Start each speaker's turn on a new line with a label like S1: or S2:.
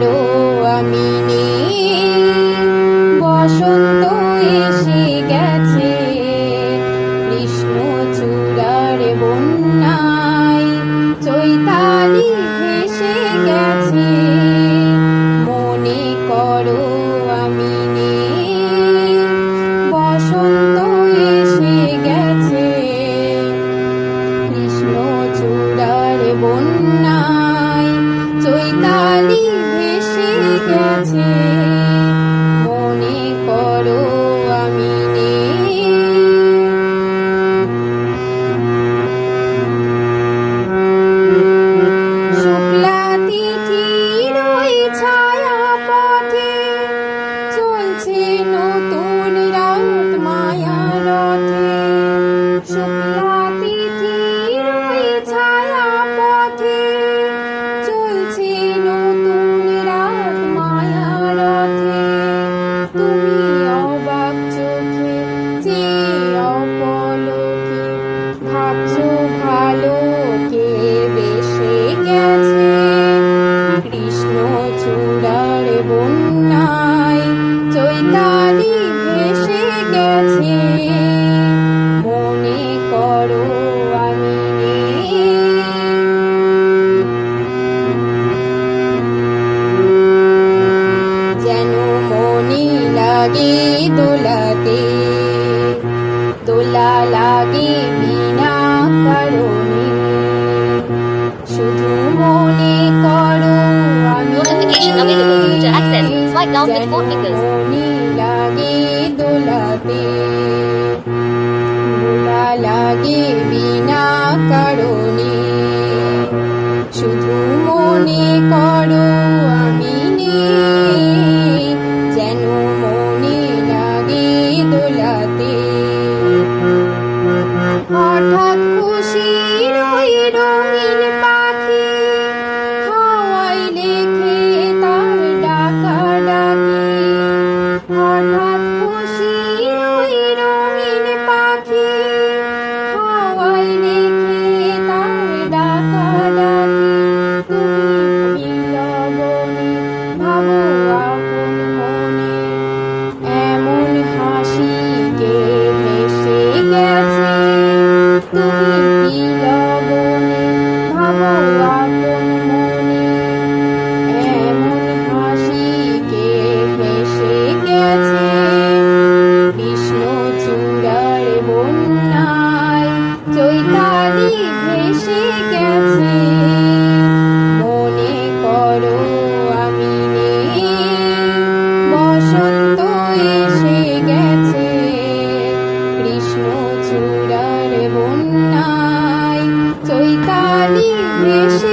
S1: বড় mountain. লাগে দোলাতে দোলা লাগে বিনা কারণে। শুধু মনে করো আমি লাগে দোলাতে দোলা লাগে বিনা কারণে। শুধু মনে Happy New 命运是。